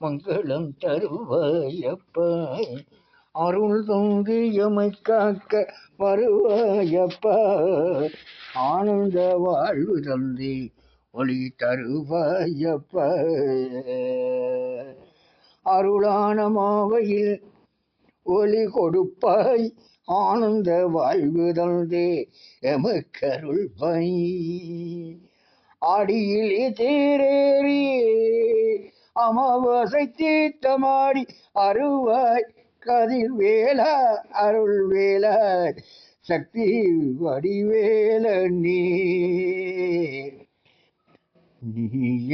மங்களம் தருவாயப்ப அருள் தந்து எமை காக்க வருவாயப்ப ஆனந்த வாழ்வு தந்தி ஒளி தருவாயப்ப அருளான மாவையில் ஒளி கொடுப்பாய். ஆனந்த வாழ்வு தந்தே எமக்கருள் பை ஆடியிலே தேரேறி அமாவாசை தீர்த்தமாடி அருவாய் கதிர் வேல அருள் வேல சக்தி வடிவேல நீ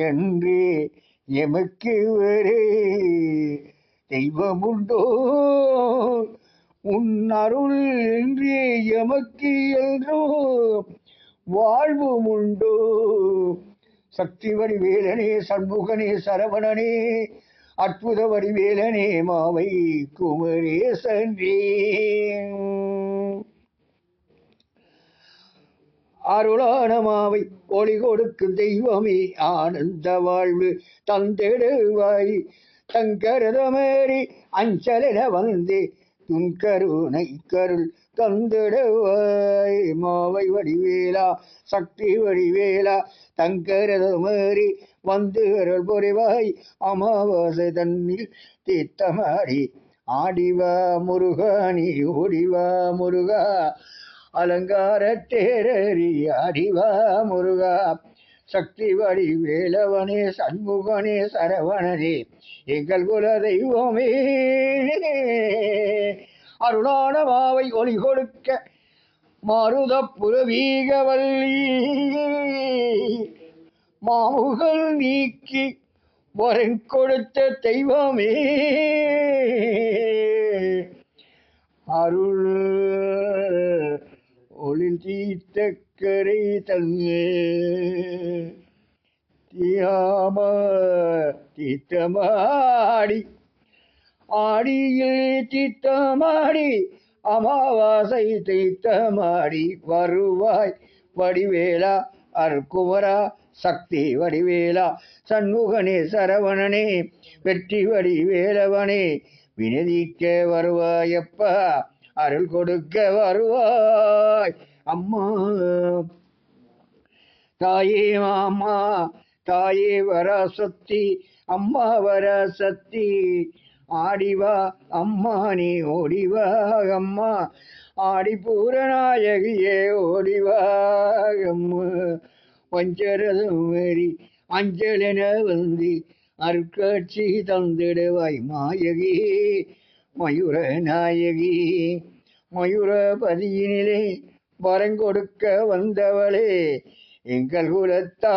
என்று எமக்கு வரே தெய்வம் உண்டோ உன் அருள் என்று எமக்கு என்றோ வாழ்வும் உண்டோ சக்தி வடிவேலனே சண்முகனே சரவணனே அற்புத வடிவேலனே மாவை குமரேசன்றே அருளான மாவை ஒளி கொடுக்கு தெய்வமே ஆனந்த வாழ்வு தந்தெடுவாய். தங்கருதமேறி அஞ்சலென வந்தே துன்கருணை கருள் தந்திடுவாய். மாவை வடிவேலா சக்தி வடிவேலா தங்கரதமேறி வந்து அருள் புரிவாய் அமாவாசை தன்னில் தீர்த்தமாடி ஆடிவா முருகா நீ ஓடிவா முருகா. அலங்கார தேரறி ஆடிவா முருகா. சக்தி வடி வேலவனே சண்முகனே சரவணனே எங்கள் குல தெய்வமே அருளான மாவை ஒளி கொடுக்க மருத புரவீகவல்லி மாமுகள் நீக்கி வரன் கொடுத்த தெய்வமே. அருள் ஒளில் தீர்த்த கரை தங்கு தியாம தீத்தமாடி ஆடியில் சித்தமாடி அமாவாசை தைத்தமாடி வருவாய் வடிவேலா அருக்குமரா சக்தி வடிவேலா சண்முகனே சரவணனே வெற்றி வடிவேலவனே வினதிக்க வருவாயப்பா அருள் கொடுக்க வருவாய். அம்மா தாயே மாமா தாயே வரா சக்தி அம்மா வரா சக்தி ஆடிவா அம்மா நீ ஓடிவா அம்மா. ஆடி பூரநாயகியே ஓடிவா அம்மா. வஞ்சரதும் மேரி அஞ்சலென வந்தி அருட்காட்சி தந்திடுவாய் மாயகி. மயூர நாயகி மயூரபதியினிலே வரங்கொடுக்க வந்தவளே எங்கள் குலத்தா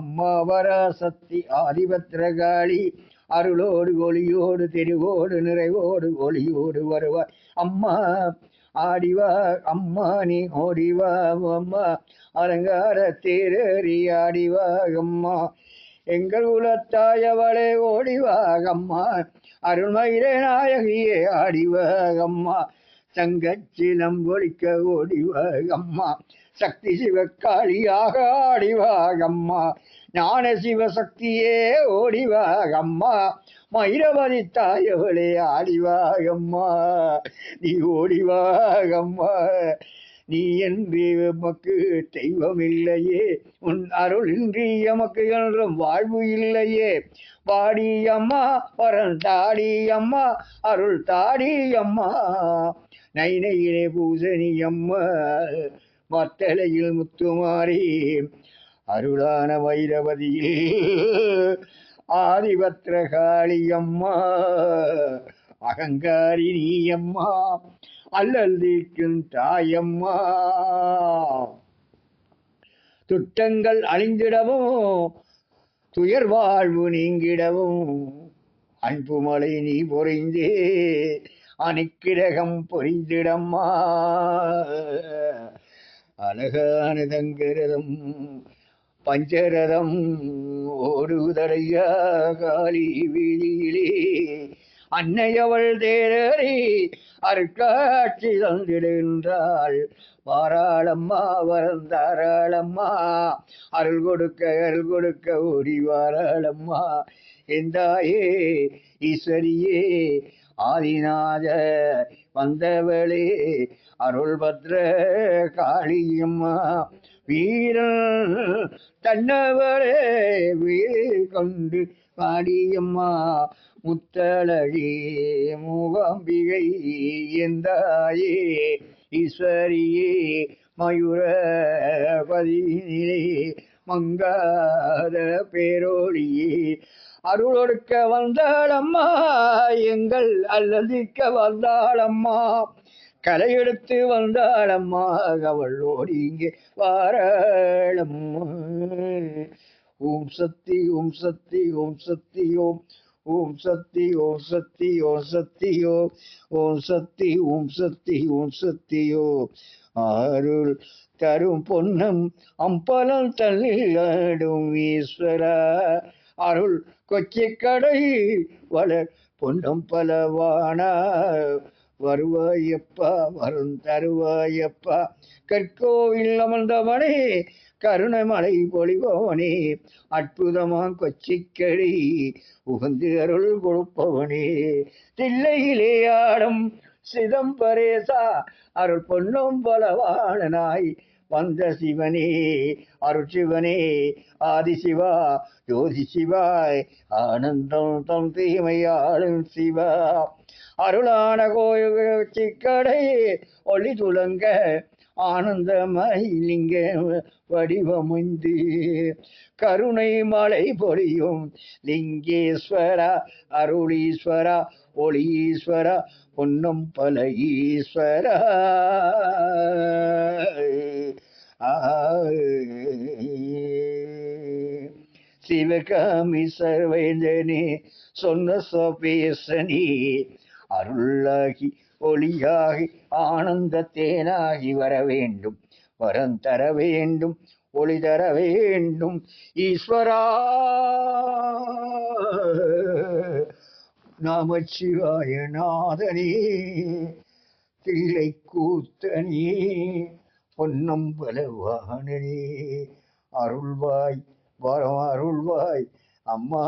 அம்மா வராசக்தி ஆதிபத்திரகாளி அருளோடு ஒளியோடு தெருவோடு நிறைவோடு ஒளியோடு வருவாய். அம்மா ஆடிவா அம்மா நீ ஓடிவா அம்மா. அலங்கார தேரறி ஆடிவா அம்மா. எங்கள் உலத்தாயவளே ஓடிவா அம்மா. அருள்மயிர நாயகியே ஆடிவா அம்மா. சங்கச்சிலம் ஒழிக்க ஓடிவாகம்மா சக்தி சிவக்காளியாக ஆடிவாகம்மா ஞான சிவசக்தியே ஓடிவாகம்மா மயிரவதி தாயவளே ஆடிவாகம்மா நீ ஓடிவாகம்மா நீ என்று எமக்கு தெய்வம் இல்லையே உன் அருள் இன்றி எமக்கு என்றும் வாழ்வு இல்லையே. பாடி அம்மா வரன் தாடி அம்மா அருள் தாடி அம்மா நைனையிலே பூசணி அம்மா மத்தளையில் முத்துமாறி அருளான வைரவதியில் ஆதிபத்திரகாளி அம்மா அகங்காரி நீ அம்மா அல்லல் தாயம்மா. துட்டங்கள் அழிந்திடவும் துயர் வாழ்வு நீங்கிடவும் அன்பு மலை நீ பொறிந்தே அணிக்கிரகம் பொறிந்திடம்மா. அழகான தங்கரதம் பஞ்சரதம் ஓடுதடையா காலி வீதியிலே அன்னையவள் தேரறி அருட்காட்சி தந்திடுகின்றாள் வாராளம்மா வரந்தாராளம்மா அருள் கொடுக்க அருள் கொடுக்க ஓடி வாராளம்மா. எந்தாயே ஈஸ்வரியே ஆதிநாத வந்தவளே அருள் பத்ர காளியம்மா. வீரன் தன்னவரே வீர் கொண்டு பாடியம்மா. முத்தழகி மூகாம்பிகை எந்தாயே ஈஸ்வரியே மயூர பதினிலே மங்காத பேரோழியே அருளொடுக்க வந்தாளம்மா எங்கள் அல்லதிக்க வந்தாளம்மா. கலையெடுத்து வந்தாளம்மா அவள் ஓடி இங்கே வாராளம்மா ஓம் சக்தி ஓம் சக்தி ஓம் சக்தி ஓம் ஓம் சக்தி ஓம் சக்தி ஓம் சக்தி ஓம் ஓம் சக்தி ஓம் சக்தி ஓம் சக்தி ஓம் அருள் தரும் பொன்னம் அம்பலம் தள்ளிடும் ஈஸ்வரா. அருள் கொச்சி கடை வளர் பொன்னம் பலவானா. வருவாயப்பா வரும் தருவாயப்பா. கற்கோவில் அமர்ந்தவனே கருணமலை பொழிபவனே அற்புதமா கொச்சிக்கடி உகந்து அருள் கொடுப்பவனே. தில்லையிலே ஆடும் சிதம்பரேசா அருள் பொன்னும் பலவாளனாய் வந்த சிவனே. அருட்சிவனே ஆதிசிவா ஜோதி சிவாய் ஆனந்தம் தம் தீமையாளும் சிவா. அருளான கோயில் சிக்கடை ஒளி துளங்க ஆனந்தமயிலிங்க வடிவமைந்து கருணை மலை பொழியும் லிங்கேஸ்வரா அருளீஸ்வரா ஒளீஸ்வரா பொன்னம் பல ஈஸ்வரா. சிவகாமி சர்வேந்தனே சொன்ன சபேசனே அருளாகி ஒளியாகி ஆனந்த தேனாகி வர வேண்டும். வரம் தர வேண்டும் ஒளி தர வேண்டும். ஈஸ்வரா! நமச்சிவாய நாதனே தில்லை கூத்தனே பொன்னம்பலவானனே அருள்வாய் வரம் அருள்வாய் அம்மா.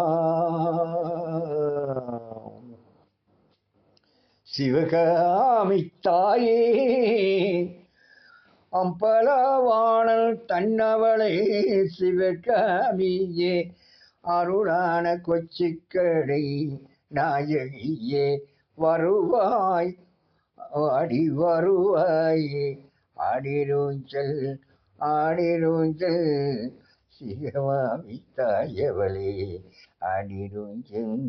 சிவகாமி தாயே அம்பலவாணல் தன்னவளே சிவகாமியே. அருளான கொச்சிக்கடை நாயகியே வருவாய் அடி வருவாயே. ஆடிருஞ்சல் ஆடிருஞ்சல் சிவகாமி தாயவளே ஆடிருஞ்சல்.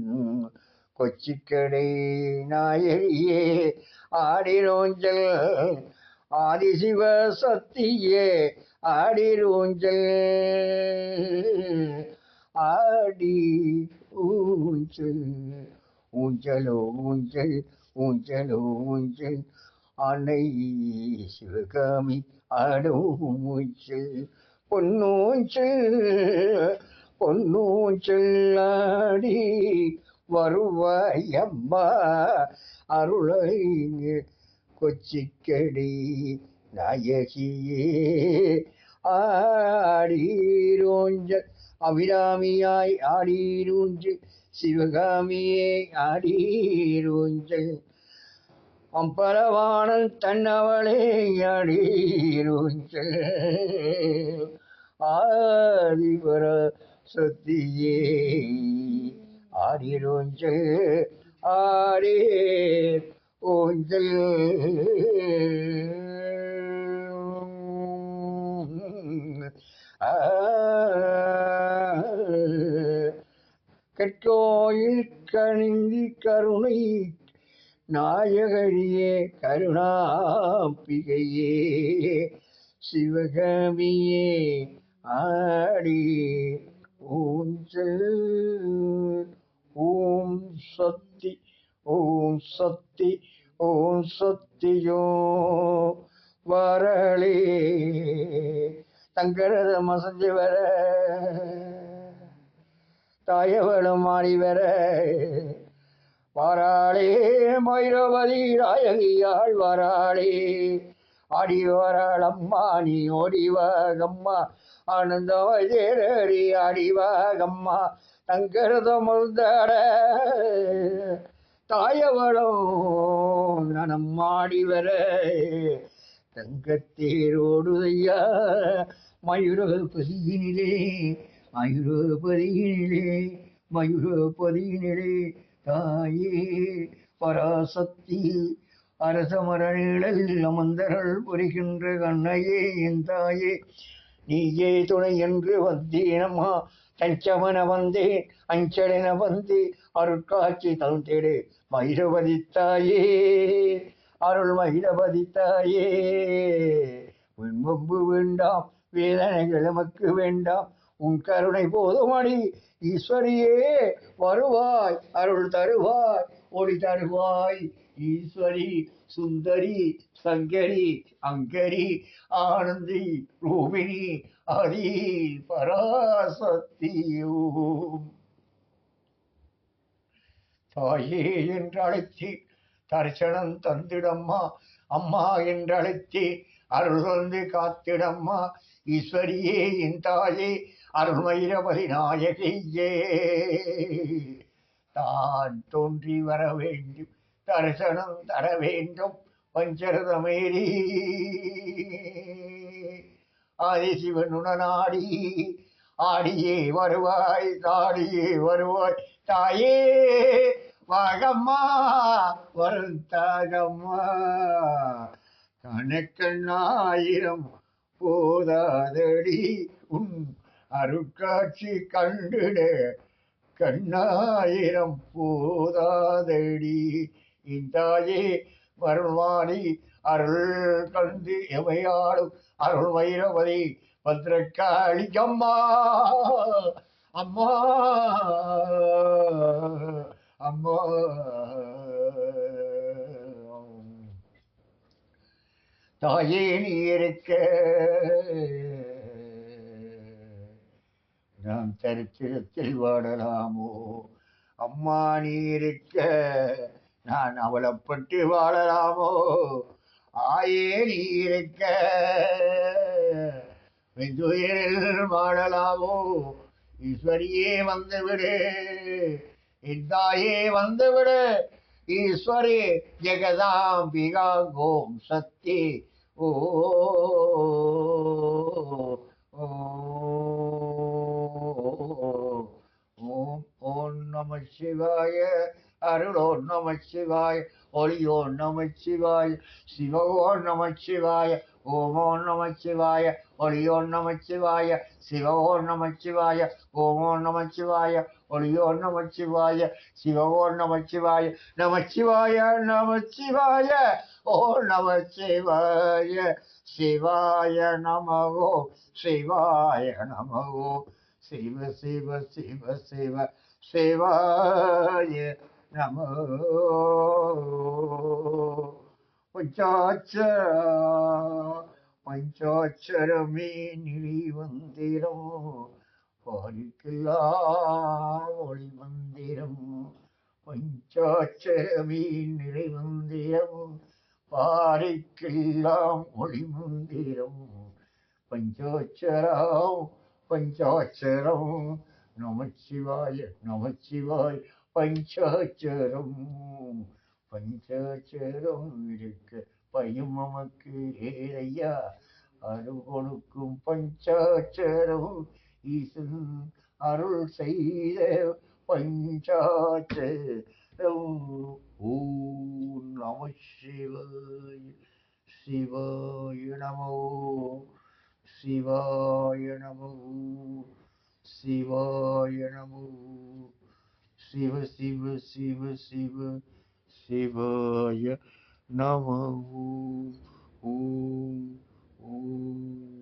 கொச்சிக்கடை நாயகியே ஆடிரோஞ்சல் ஆதிசிவ சக்தியே ஆடிரோஞ்சல் ஆடி ஊஞ்சல் ஊஞ்சலோ ஊஞ்சல் ஊஞ்சலோ ஊஞ்சல் அன்னை சிவகாமி ஆடும் ஊஞ்சல் பொன்னூஞ்சல் பொன்னூஞ்சல் ஆடி வருவாயம்மா. அருளை கொச்சிக்கடி நாயகியே. ஆடீரோஞ்ச அபிராமியாய் ஆடீரூஞ்சு சிவகாமியே ஆடீரூஞ்சல் அம்பலவாணன் தன்னவளே அடீரூஞ்சல் ஆதிபர சத்தியே. ஆடிரோஞ்சல் ஆடே ஊஞ்சல். கற்கோயில் கணிந்தி கருணை நாயகரியே கருணாம்பிகையே சிவகாமியே ஆடி ஊஞ்சல். ஓம் சக்தி ஓம் சக்தி ஓம் சக்தியோ. வரளே தங்கரத மசஞ்சு வர. தாயவளும் ஆடி வர. வராளே மயிரவதி ராயகியாள் வராளே. ஆடி வராளம்மா நீ ஓடிவாகம்மா ஆனந்தமாய் தேரடி தங்கரதமுழ்தட தாயவளம் நனம்மாடி வர. தங்கத்தேரோடு ஐயா மயூரபதியினிலே மயூரபதியினிலே மயூரபதியினிலே தாயே பராசக்தி அரசமர நிழல் அமர்ந்தரள் புரிகின்ற கண்ணையே என் தாயே. நீயே துணை என்று வந்தேனம்மா. தஞ்சமன வந்தேன் அஞ்சலென வந்து அருட்காட்சி தந்திடு. மயிரபதி தாயே அருள் மயிரபதி தாயே முன்பு வேண்டாம் வேதனைகள் எமக்கு வேண்டாம். உன் கருணை போதுமடி ஈஸ்வரியே வருவாய் அருள் தருவாய் ஒளி தருவாய். ஈஸ்வரி சுந்தரி சங்கரி அங்கரி ஆனந்தி ரூபிணி அதி பராசக்தி தாயே என்று அழைச்சி தரிசனம் தந்திடம்மா அம்மா என்று அழைச்சி அருள் வந்து காத்திடம்மா. ஈஸ்வரியே என் தாயே அருள்மயிரபதி நாயகியே தான் தோன்றி வர வேண்டும் தரிசனம் தர வேண்டும் பஞ்சரதமேரி ஆதிசிவனுடனாடி ஆடியே வருவாய் தாடியே வருவாய். தாயே வாகம்மா வரும் தாகம்மா. கணக்கண்ணாயிரம் போதாதடி உன் அருட்காட்சி கண்டுட கண்ணாயிரம் போதாதடி. இந்தாயே வருவாணி அருள் கண்டு எவையாடும் அருள் வைரவதி பத்திரக்காளி அம்மா. அம்மா. அம்மா. தாயே நீ இருக்க. நாம் சரித்திரத்தில் வாழலாமோ? அம்மா நீ இருக்க. நான் அவளைப்பட்டு வாழலாமோ? ஆயே நீ இருக்க வெந்துயிரில் வாழலாமோ ஈஸ்வரியே வந்துவிடு. என் வந்துவிடு. ஈஸ்வரி ஜெகதாம்பிகாங்கோம் சக்தி. ஓ ஓம் ஓம் நம சிவாய அருளோ நம சிவாய ஒளியோ நம சிவாய சிவோ நம சிவாய ஓமோ நம சிவாய ஒளியோ நம சிவாய சிவோ நம சிவாய ஓமோ நம சிவாய ஒளியோ நம சிவாய சிவோ நம சிவாய நம சிவாய நம சிவாய ஓ நம சிவாய சிவாய நமகோ சிவாய நமகோ சிவ சிவ சிவ சிவ சிவாய நமோ பஞ்சாட்சர பஞ்சாட்சரமே நிலை வந்திரம் பாரிக்கலாம் ஒளி மந்திரம் பஞ்சாட்சரமே நிலை மந்திரம் பாரிக்கெல்லாம் ஒளி மந்திரம் பஞ்சாட்சரம் பஞ்சாட்சரம் நமச்சிவாய நமச்சிவாய் பஞ்சாச்சரம் பஞ்சாச்சரம் இருக்க. பயம் நமக்கு ஏழையா? அருள் கொடுக்கும் பஞ்சாச்சரம் ஈசன் அருள் செய்த பஞ்சாட்சரம். ஓம் நம சிவாய சிவாய நமோ சிவாய நமோ சிவாய நமோ. சிவ சிவ சிவ சிவ சிவாய நமோ ஓம் ஓம்